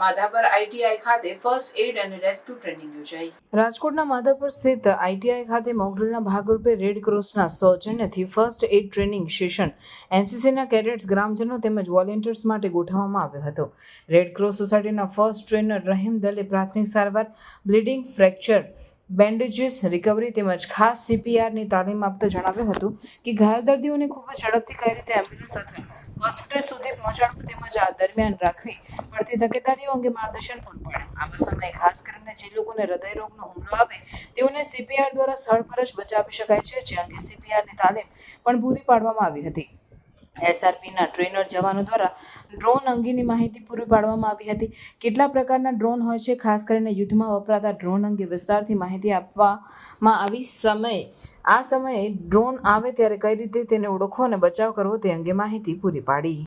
Madhapar ITI ખાતે first aid અને rescue training યોજાઈ. રાજકોટના માધાપર સ્થિત આઈટીઆઈ ખાતે મોકડ્રીલના ભાગરૂપે રેડ ક્રોસના સૌજન્યથી ફર્સ્ટ એડ ટ્રેનિંગ સેશન એનસીસીના કેડેટ્સ, ગ્રામજનો તેમજ વોલેન્ટિયર્સ માટે ગોઠવવામાં આવ્યો હતો. રેડ ક્રોસ સોસાયટીના ફર્સ્ટ ટ્રેનર રહીમ દલે પ્રાથમિક સારવાર બ્લીડિંગ ફ્રેક્ચર બેન્ડેજીસ રિકવરી તેમજ ખાસ સીપીઆરની તાલીમ આપતા જણાવ્યું હતું કે ઘાયલ દર્દીઓને ખૂબ જ ઝડપથી કઈ રીતે એમ્બ્યુલન્સ અથવા હોસ્પિટલ સુધી પહોંચાડવું તેમજ આ દરમિયાન રાખવી પડતી તકેદારીઓ અંગે માર્ગદર્શન પૂરું પાડ્યું આવા સમયે ખાસ કરીને જે લોકોને હૃદય રોગનો હુમલો આવે તેઓને સીપીઆર દ્વારા સ્થળ પર જ બચાવી શકાય છે, જે અંગે સીપીઆરની તાલીમ પણ પૂરી પાડવામાં આવી હતી. એસઆરપીના ટ્રેનર જવાનો દ્વારા ડ્રોન અંગેની માહિતી પૂરી પાડવામાં આવી હતી. કેટલા પ્રકારના ડ્રોન હોય છે, ખાસ કરીને યુદ્ધમાં વપરાતા ડ્રોન અંગે વિસ્તારથી માહિતી આપવામાં આવી સમય, આ સમયે ડ્રોન આવે ત્યારે કઈ રીતે તેને ઓળખવો અને બચાવ કરવો તે અંગે માહિતી પૂરી પાડી.